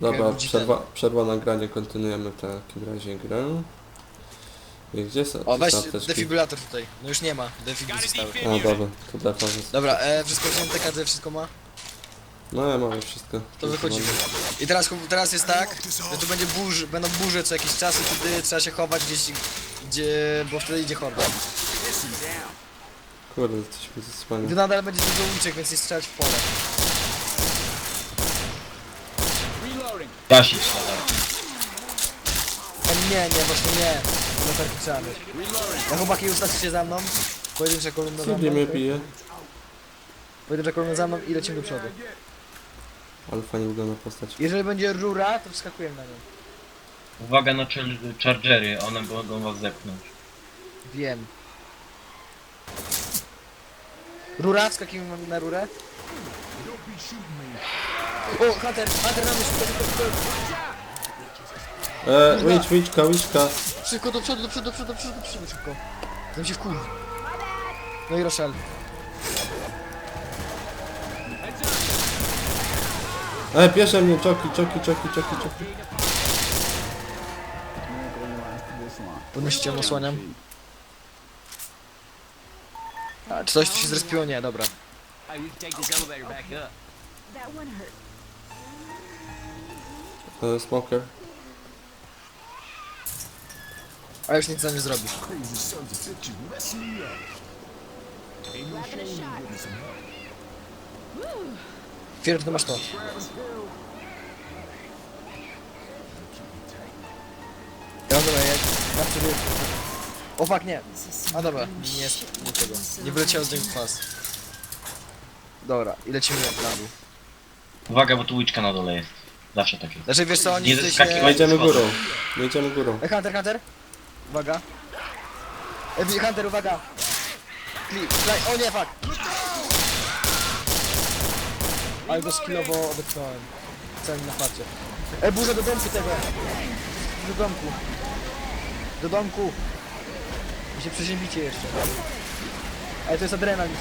Dobra, przerwa, przerwa nagranie, kontynuujemy w takim razie grę. I gdzie są O, weź są apteczki? defibrylator tutaj. No już nie ma, defibry zostały. A, dobra, to. Dobra, e, wszystko wzięte, każdy wszystko ma? No ja mamy wszystko. To wychodzimy. I teraz, teraz jest tak, że tu będzie burz, będą burze co jakiś czas i wtedy trzeba się chować gdzieś, gdzie, bo wtedy idzie horda. Kurde, jesteśmy I tu nadal będzie dużo uciek, więc nie strzelać w pole. Gasić latarkę. E, nie, nie, właśnie nie. Latarki trzeba mieć. Ja chłopaki ustawcie się za mną. Pojedyncza kolumna za Kiedy mną. mnie bije? Pojedyncza kolumna za mną i lecimy do przodu. Ale fajnie wygląda postać. Jeżeli będzie rura, to wskakujemy na nią. Uwaga na char- chargery, one mogą was zepchnąć. Wiem. Rura, wskakujemy na rurę. O, Hunter, Hunter na mnie szybko, szybko, szybko. E, witch, witchka, witchka. Szybko do przodu, do przodu, do przodu, do przodu, do przodu, szybko. Tam się wkurwi. No i Rochelle. E, bierze mnie, czoki, czoki, czoki, czoki, czoki. Podnosicie, osłaniam. A, czy coś tu się zrespiło? Nie, dobra. You can take this elevator back up. That one hurt. E, smoker. A już nic za nie shot. Fier, to masz to. Dobra, ja, ja wtedy... O fuck, nie. A dobra, nie jest nie tego. Nie wyleciał z niego kwas. Dobra, i lecimy na dół. Uwaga, bo tu łyczka na dole jest. Zawsze tak jest. Znaczy wiesz co, oni Nie tutaj zeskakiwać. się... My idziemy górą. My idziemy górą. E, Hunter, Hunter! Uwaga. E, wi- Hunter, uwaga! Kli, klej, o nie, fuck! Ale go skillowo odepchnąłem. W całym napadzie. E, burza do domku tego! Do domku. Do domku! Wy się przeziębicie jeszcze. Ale to jest adrenalin się.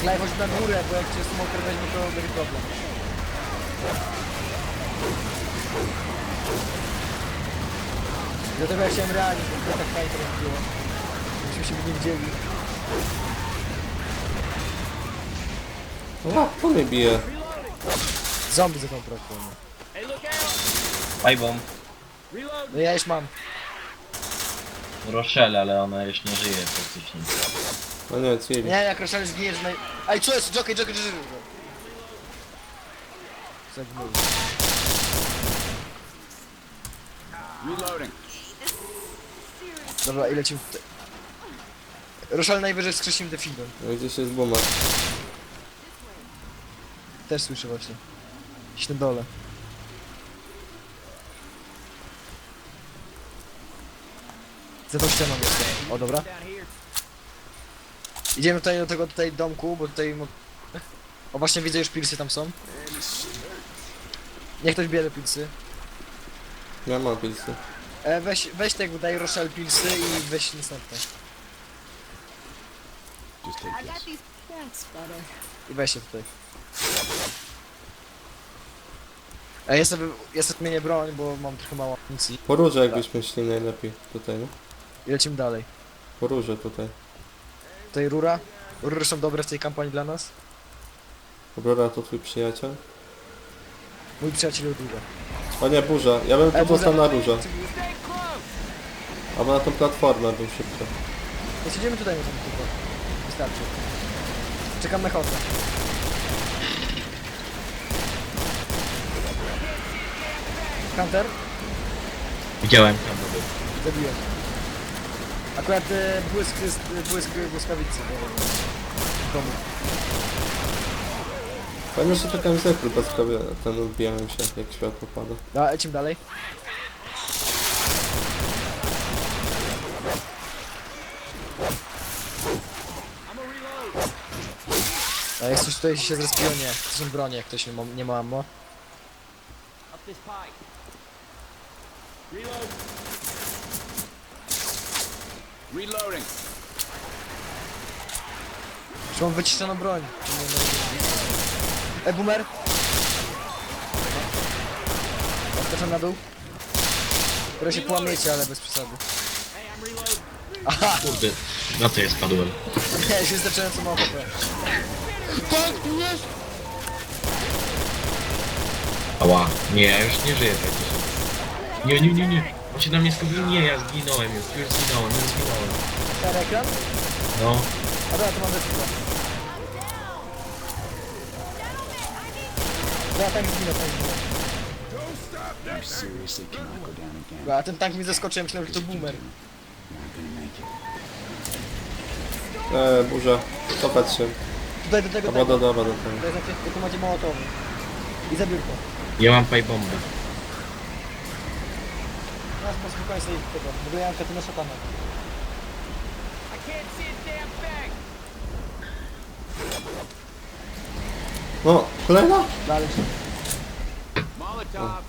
Klej, chodź na górę, bo jak cię smoker weźmie, to będzie problem. Dlatego ja chciałem realnie, bo to tak fajnie to było. Myśmy się nie widzieli. O, to mnie bije. Zombie za tą praktyką. Fajbom. No ja już mam. Rochelle, ale ona już nie żyje praktycznie. No nie, civil. Nie, jak Roszale zginiesz na... Ej, co jest? Jockey, jockey, jockey, jockey. Zagnął. Dobra, i lecimy tutaj. Roszal najwyżej skrzesimy defibem. No gdzieś jest boomer. Też słyszę właśnie. Gdzieś na dole. Za tą ścianą jestem. O, dobra. Idziemy tutaj do tego tutaj domku, bo tutaj... mo- O, właśnie widzę już pilsy tam są. Niech ktoś bierze pilsy. Ja mam pilsy. E, weź, weź tego, daj Rochelle pilsy i weź następne. I got these. That's better. I weź się tutaj. E, ja sobie, ja sobie zmienię broń, bo mam trochę mało amunicji. Po róże jakbyśmy szli najlepiej tutaj, no. I lecimy dalej. Po róże tutaj. Tutaj rura. Rury są dobre w tej kampanii dla nas. Aurora to twój przyjaciel? Mój przyjaciel Ruda. O nie, burza. Ja bym tu E, został na róże. Albo na tą platformę bym szybko. Więc idziemy tutaj na ten tylko. Wystarczy. Czekam na chodkę. Hunter? Widziałem. Zabiłem. Akurat e, błysk, jest, e, błysk błyskawicy. bo- Komu? Fajnie, że to kamizelki bezprawie ten odbijają się, jak światło pada. Dobra, lecimy dalej. A jak coś tutaj się zrespiło? Nie. To są bronie, jak ktoś nie ma, nie ma ammo. Up this pipe. Już mam wyciszoną broń. E, boomer? Odskoczę na dół. Które się połamiecie, ale bez przesady. Aha! Kurde, na co ja spadłem? Nie, już wystarczająco mało HP. Ała, nie, ja już nie żyję praktycznie. Nie, nie, nie, nie. On się na mnie skupił, nie, ja zginąłem już, już zginąłem, już zginąłem. Stary ekran? No, A dobra, to mam lepszego. Ja tak zginę, tak zginę. Dobra, A ten tank mi zaskoczył, ja myślałem, że to boomer. Eee, burza. Cofać się. Tutaj do tego, Dobra, tego. dobra, dobra. dobra. To jest znaczy, tu macie mołotowy. I zabiórko. ja mam pajbombę. Na spokojnie sobie tego. W ogóle ja mam katynę szatana. I can't see a damn thing. No, kolejna? Dalej się. Molotov.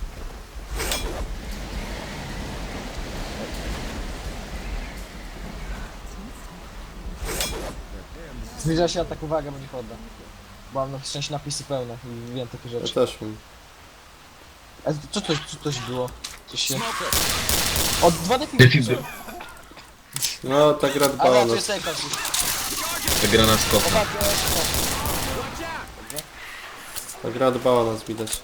Zbliża się atak, uwaga, będzie podda. Bo mam na szczęście napisy pełne i wiem takie Ja rzeczy. też mam. A co to, co coś było? Coś się... Od dwa defibry. Defibry. No, ta gra A ja tu nas. jest ekran. Ta gra na skoka. Popatrz, ja jeszcze to. Ta gra dbała o nas, widać.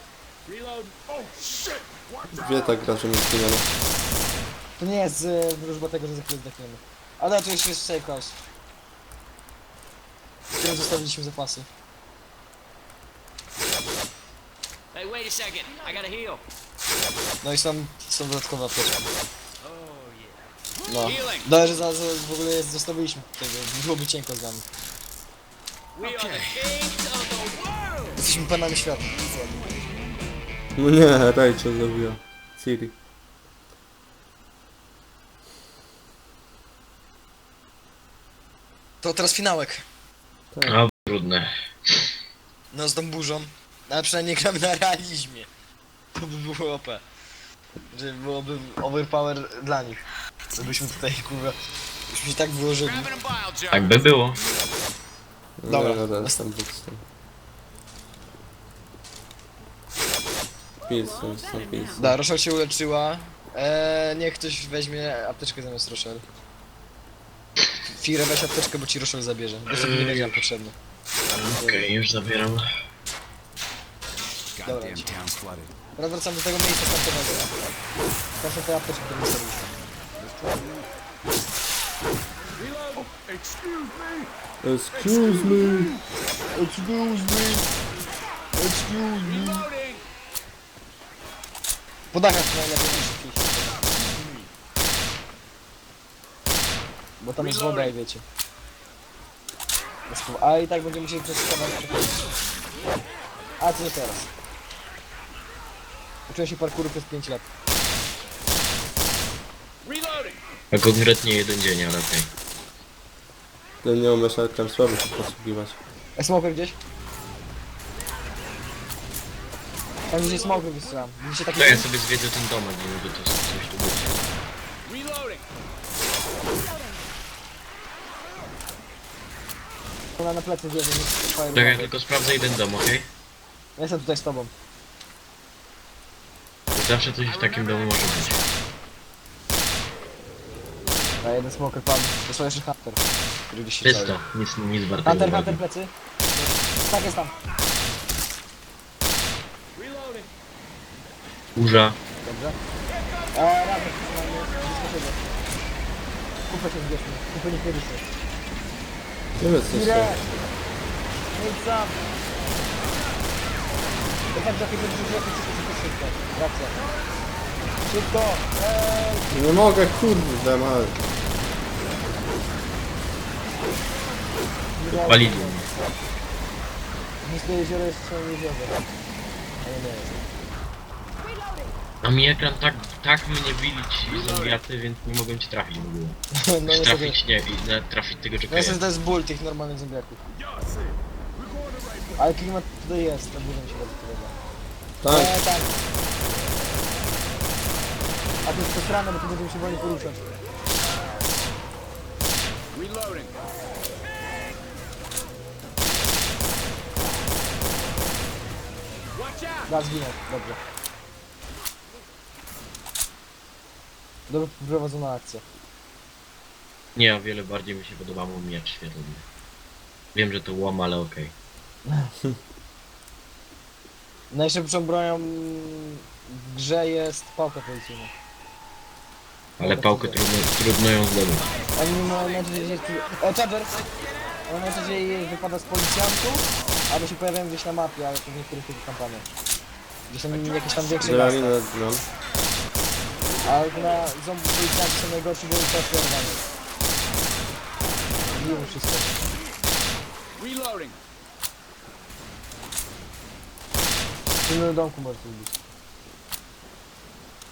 Wie ta gra, że my zginiemy. To nie jest y, wróżba tego, że za chwilę zdechniemy. Ale to jeszcze jest safe house. W którym zostawiliśmy zapasy. Hey, wait a second. I gotta heal. No i są, są dodatkowe apteczki. No. Healing. Dobrze, że za, za, w ogóle jest, zostawiliśmy tego, byłoby cienko z nami. World. Jesteśmy panami świata. No nie, Rachel zabiła. Siri. To teraz finałek. A, trudne. No z tą burzą. Ale przynajmniej gramy na realizmie. To by było OP. Że byłoby overpower dla nich. Żebyśmy tutaj kurwa. Byśmy się tak wyłożyli. Grabbing a bile jar. Tak by było. Dobra. Nie, no, jestem buksem. Pilsem, jestem. Da, Rochelle się uleczyła. Eee, niech ktoś weźmie apteczkę zamiast Rochelle. Firę weź apteczkę, bo ci Rochelle zabierze. Bo sobie nie będzie nam potrzebny. Okej, już zabieram. Dobra. Teraz wracam do tego miejsca startowego. Proszę te apteczki, które my zrobiliśmy. Excuse me. Excuse me. Excuse me. Reloading. Po dachach najlepiej najszybciej. Bo tam jest woda i wiecie. Po- A i tak będziemy musieli przechodzić. A co nie teraz? Uczyłem się parkouru przez 5 lat. Reloading. A konkretnie jeden dzień, ale okej. Ty nie umiesz Arkham słaby się posługiwać. A smoker gdzieś? Tam gdzieś smoker wystrzelam. Widzicie taki To ja sobie zwiedzę ten domek, nie mogę to coś tu być. Reloading. Ona na plecy wierzy, nie fire Tak, ja tylko sprawdzę jeden dom, okej? Ja jestem tutaj z tobą. Zawsze coś w takim domu może być. A jeden smoker padł. To są jeszcze Hunter. Który gdzieś się czai. Czysto, nic, nic wartego Hunter, uwagi. Hunter plecy. Tak jest tam. Reloading. Burza. Dobrze. A razem. Kupę się zbierzmy. Kupę nie kiedyśmy. Nie wiem co Ile? się. I sam. To tak za chwilę szybko, szybko, szybko. Eee! Nie mogę, kurde, mal. Podpalili mnie. Niskie jezioro jest swoim jeziorem. Ale nie jest. A mi ekran tak, tak mnie bili ci zombiaty, więc nie mogłem ci trafić w ogóle. No Czy niestety. trafić nie, i nawet trafić tego No czekaj. niestety to jest ból tych normalnych zombiaków. Ale klimat tutaj jest, to burzę mi się bardzo podoba. Tak, Eee, tak. A to jest posrane, bo tu będziemy się wolniej poruszać. Reloading. Watch out. Da, zginął, dobrze. Dobrze prowadzona akcja. Nie, o wiele bardziej mi się podoba mu miecz świetlny. Wiem, że to łom, ale okej. Najszybszą bronią w grze jest pałka policyjna. Ale pałkę trudno, trudno ją zdobyć. Oni ma najczęściej... O, Charger! On najczęściej wypada z policjantów, albo się pojawiają gdzieś na mapie, ale to w niektórych tych kampaniach. Gdzieś tam jakieś tam większe miasta. No. Ale na zombie policjanci są najgorsi, bo to jest. Wiemy wszystko. Reloading. W tym domku możesz zrobić.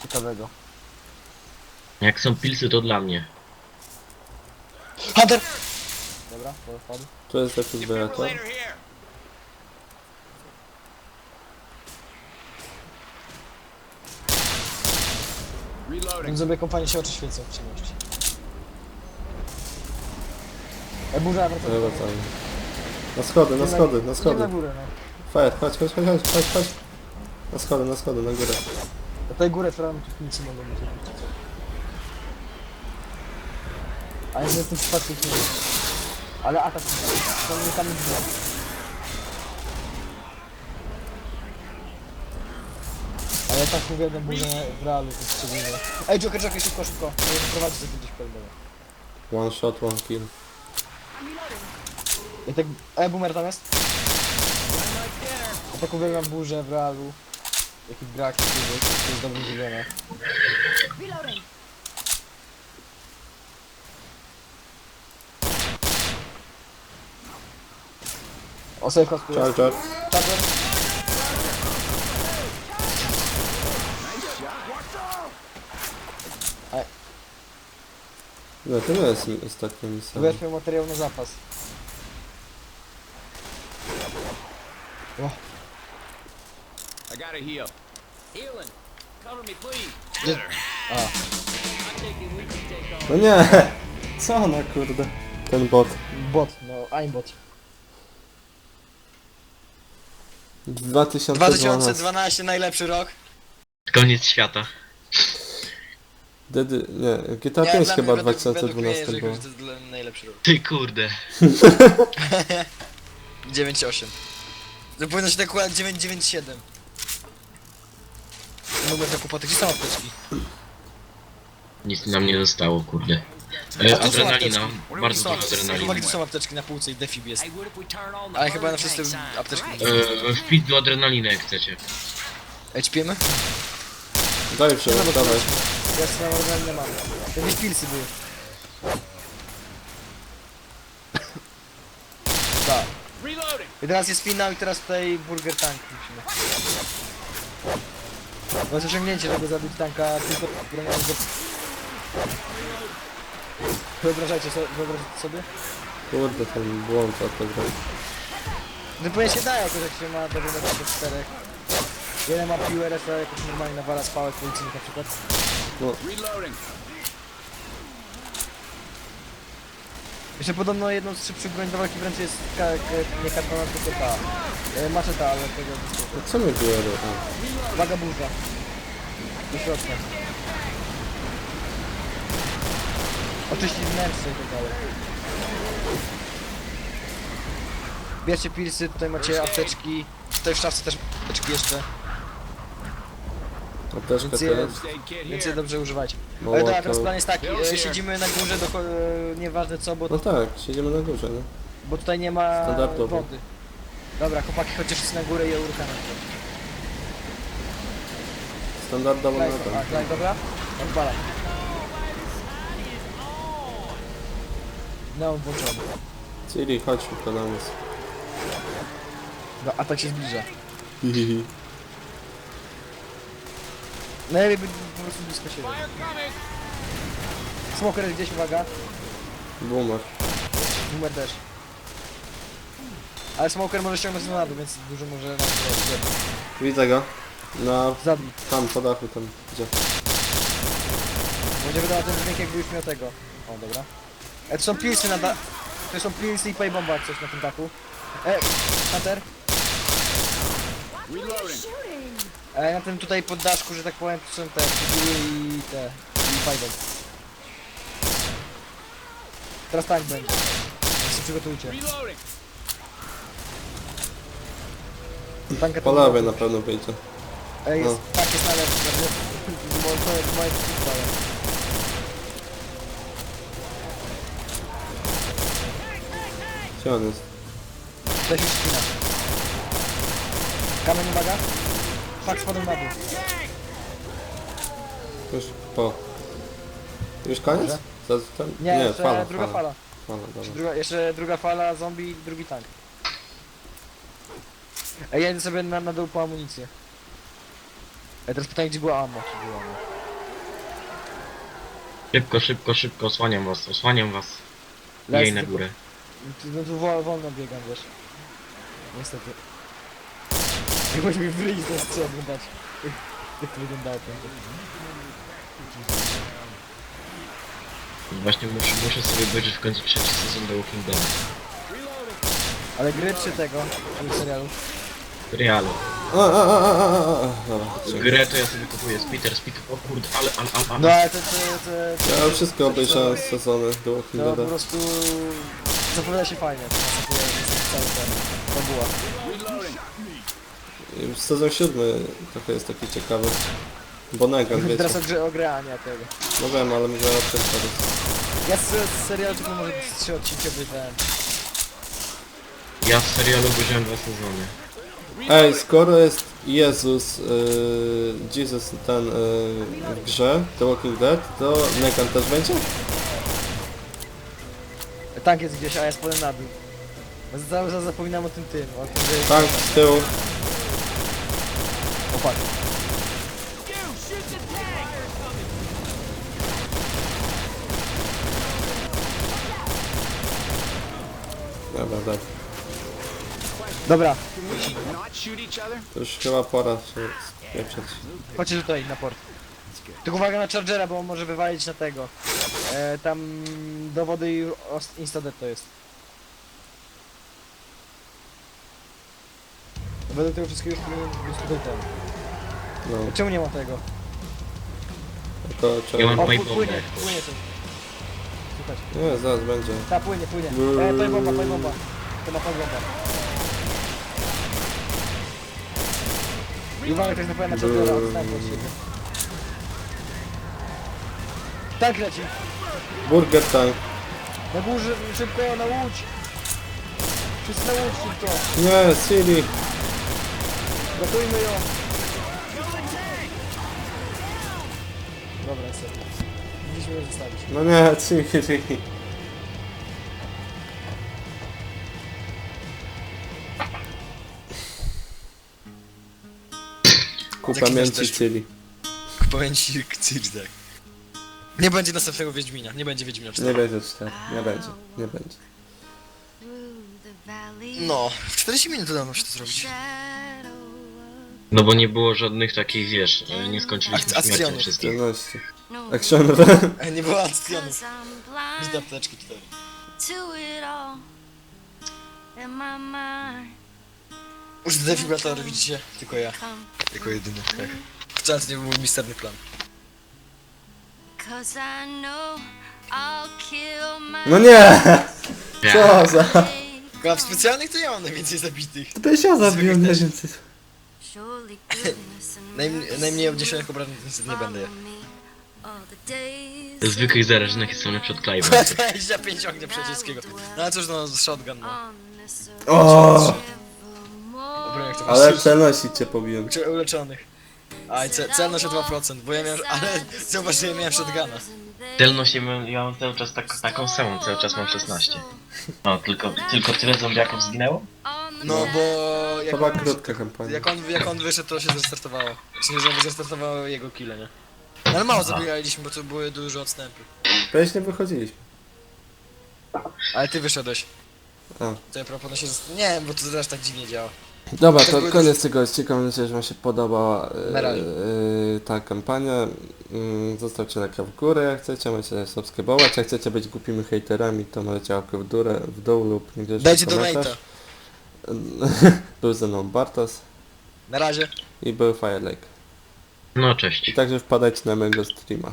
Ciekawego. Jak są pilsy, to dla mnie. Hunter! Dobra, to wpadł. Tu jest defibrylator. Defibrillator here. Reloading. Więc sobie kompanii się oczy świecą w ciemności. E, burza, wracaj. Chyba tam. Na schody, na schody, na schody. na górę, no. Chodź, chodź, chodź, chodź, chodź, chodź. Na schody, na schody, na górę. Na tej górę otwieramy tu nic mogą być. Ale w tym przypadku nie wiem. Ale atak to nie tam drzwi. Ale tak mówię, że burzę w realu to jest szczególnie. Ej, Joker, Joker, szybko, szybko. Nie prowadzić to gdzieś pełnego. One shot, one kill. I tak, e, boomer tam jest? Ja tak uwielbiam burzę w realu. Jaki brak, to jest dobrze zrobione. Reloading. O, sobie kostku jest. Charger. Charger. No, to jest ostatnia misja. Weźmy materiał na zapas. Heal. Healing. Cover me, please. gdzie... A. No nie! Co ona, kurde? Ten bot. bot, no, aimbot. 2012. 2012 najlepszy rok. Koniec świata. Dedy, nie, GTA Nie, 5 dla chyba mnie według- 2012 według mnie, było. że To jest dla- najlepszy rok. Ty kurde. 9,8. To powinno się tak układać 997. Numer do kłopoty, gdzie są apteczki? Nic nam nie zostało, kurde. E, tu są adrenalina. apteczki. Bardzo Są dużo apteczki. adrenaliny. Tu są apteczki na półce i defib jest. Ale chyba na wszyscy apteczki. E, wpić do adrenaliny jak chcecie. HP'emy? Daj się, No dawaj. Ja swoją organizmę mam. Jakieś pilsy były. Tak. I teraz jest finał i teraz tutaj Burger Tank musimy. To jest osiągnięcie, żeby zabić tanka tylko bronią go... Wyobrażajcie sobie, wyobrażacie sobie? Kurde, ten błąd autograf. No powinien się da jakoś, jak się ma do czterech. Jeden ma piłę, reszta jakoś normalnie nawala z pałek policyjnych na przykład. Reloading. Jeszcze podobno jedną z szybszych broń do walki wręcz jest ka nie kartona, tylko ta. E, maczeta, ale tego... No co mnie bije? A, Waga burza. Do środka. Oczyścić wnętrze i tak dalej. Bierzcie pilsy, tutaj macie apteczki. Tutaj w szafce też apteczki jeszcze, apteczka Więc je- więc je dobrze używajcie. Ale dobra, teraz Mołotow. plan jest taki, e, siedzimy na górze, do, e, nieważne co, bo, No tak, siedzimy na górze, no. bo tutaj nie ma Standardowo. wody. Dobra, chłopaki, chodźcie wszyscy na górę i to. Standardowo na Klej, a, tam. klej, dobra? Odpalam. No, włączony. Ciri, chodź szybko na nas. No, atak się zbliża. Hihihi. Najlepiej być po prostu blisko siebie. Smoker jest gdzieś, uwaga. Boomer. Numer też. Ale Smoker może ściągnąć na dół, więc dużo może nam zrobić. Widzę go. Na... Zabij. tam, po dachu, tam. Gdzie? Będzie wydawał ten dźwięk jakby już miał tego. O, dobra. E, to są pilsy na da... To są pilsy i pajbomba jak coś na tym dachu. E, Hunter. Reloading. Shooting. E, na tym tutaj poddaszku, że tak powiem, to są te figury i te... i fajdą. Teraz tak będzie. Się przygotujcie. Tanka Po lewej na pewno wyjdzie. Ej, jest, no. tak jest na lewo. To jest moje przystaje. Gdzie on jest? To się śpina. Kamień uwaga. Tak spadł na dół. Już po. Już koniec? Za, ten? Nie, jeszcze fala, druga fala. fala dobra. Druga, jeszcze druga fala zombie i drugi tank. Ej, ja idę sobie na, na dół po amunicję. Ej, teraz pytanie, gdzie była ammo? Czy była ammo? Szybko, szybko, szybko, osłaniam was, osłaniam was. Lecę Jej na tylko- górę. No tu wo- wolno biegam, wiesz. Niestety. Jakbyś mi wyjść ze sceny, patrz. Jak- to wyglądało. Właśnie muszę, muszę sobie obejrzeć w końcu trzeci sezon The Walking Dead. Ale gry czy tego? Czy serialu? Realu. A, a, a, a, a, a, a. Dobra, czekaj. Grę to ja sobie kupuję z Peter, o kurde, ale, ale, ale, ale. No ale to, to, to, to, Ja wszystko obejrzałem z sezony The Walking to po Dead. prostu zapowiada się fajnie. To jest cały ten fabuła. I Sezon siódmy trochę jest taki ciekawy. Bo Negan, wiecie. Teraz o grze, o tego. No wiem, ale mówię o tym teraz. Ja z, z serialu tylko może być trzy odcinki obejrzałem. Ja w serialu obejrzałem dwa sezony. Ej, skoro jest Jezus, yy, Jesus ten yy, w grze, The Walking Dead, to Negan też będzie? Tank jest gdzieś, a ja spadłem na dół. Cały czas zapominam o tym tym, o tym, że... Tak, z tyłu. Opak. Dobra, dobra. Dobra, To już chyba pora się spieprzeć. chodźcie tutaj na port. Tylko uwaga na Chargera, bo on może wywalić na tego. E, tam do wody i os- instadet to jest. Według tego wszystkiego już powinien być tutaj ten. No, Czemu nie ma tego? to Ja trzeba... mam- O, Paj pł- bombę. płynie, płynie coś. Słuchaj. Nie, zaraz będzie. Ta, płynie, płynie. E, paj bomba, paj bomba. To ma paj bomba. I uwaga, to jest napęd na Chargera, odstępu od siebie. Tak leci. Burger Time. Na górze, szybko, na łódź! Wszyscy na łódź, szybko! Nie, Siri. Ratujmy ją! Dobra, jest Mogliśmy ją zostawić. No nie, Siri. Ku Jaki pamięci masz deszcz? Siri. Powiem ci, tak. Nie będzie następnego Wiedźmina, nie będzie Wiedźmina Nie będzie cztery. Nie będzie. Nie będzie. No, w 40 minut udało nam się to zrobić. No bo nie było żadnych takich, wiesz, nie skończyliśmy Ak- śmiercią akcjonów. wszystkich. 14. No, Action E, nie było blind do apteczki tutaj. to it all in my mind. Uż defibrator, widzicie? Tylko ja. Jako jedyny, tak. Wcale to nie był mój misterny plan. No nie! Nie. Co za... Tylko w specjalnych to ja mam najwięcej zabitych. To ja zabiłem też. najwięcej. Surely goodness and Najm- najmniej obrażeń niestety nie będę Zwykłych zarażonych jest są przed Clive'em. 25 ognia przyciskiego. No ale cóż, no, shotgun, no. O! Dobra, jak to Ale celności cię pobiłem. Uczy uleczonych. Aj, ce celność o 2%, bo ja miałem, ale zauważ, że ja miałem shotguna. Celność ja mam, ja mam cały czas tak, taką samą, cały czas mam 16. No, tylko, tylko tyle zombiaków zginęło? No bo To jak była on, krótka kampania. jak on, jak on wyszedł, to się zrestartowało. Czyli że zrestartowało jego kile, nie? No, ale mało zabijaliśmy, bo to były duże odstępy. Przecież nie wychodziliśmy. Ale ty wyszedłeś. A. To ja proponuję się... Nie, bo to też tak dziwnie działa. Dobra, To to koniec tego odcinka. Mam nadzieję, że wam się podobała e, Na razie. e, ta kampania. Mm, Zostawcie lajka w górę jak chcecie, możecie subskrybować. Jak chcecie być głupimi hejterami, to możecie łapkę w, górę, w dół lub gdzieś Dajcie komentarz. donate'a. Był ze mną Bartos Na razie. i był Firelake. No, I cześć. także wpadajcie na mojego streama.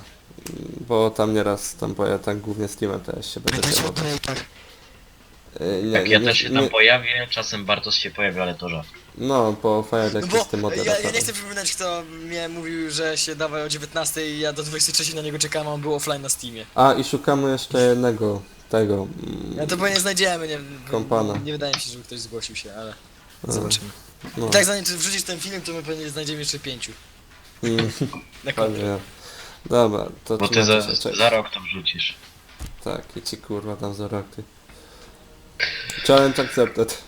bo tam nieraz tam, bo ja tak głównie streamem też się będę Pamiętajcie o zajmował. donate'ach. Y, Nie, Tak, ja nie, też się tam nie, pojawię, czasem Bartos się pojawia, ale to rzadko. No, bo No jest tym bo ja, moderatorem. ja nie chcę przypominać, kto mnie mówił, że się dawaj o 19 i ja do 23 na niego czekałem, a on był offline na Steamie. A i szukamy jeszcze jednego tego. mm, Ja to pewnie znajdziemy, nie, Kompana. nie wydaje mi się, żeby ktoś zgłosił się, ale zobaczymy. No, I tak zanim ty wrzucisz ten film, to my pewnie znajdziemy jeszcze pięciu. mm, Na kontrę. pewnie. Dobra, to Bo ty za, za rok to wrzucisz. Tak, i ci kurwa tam za rok ty. Challenge accepted.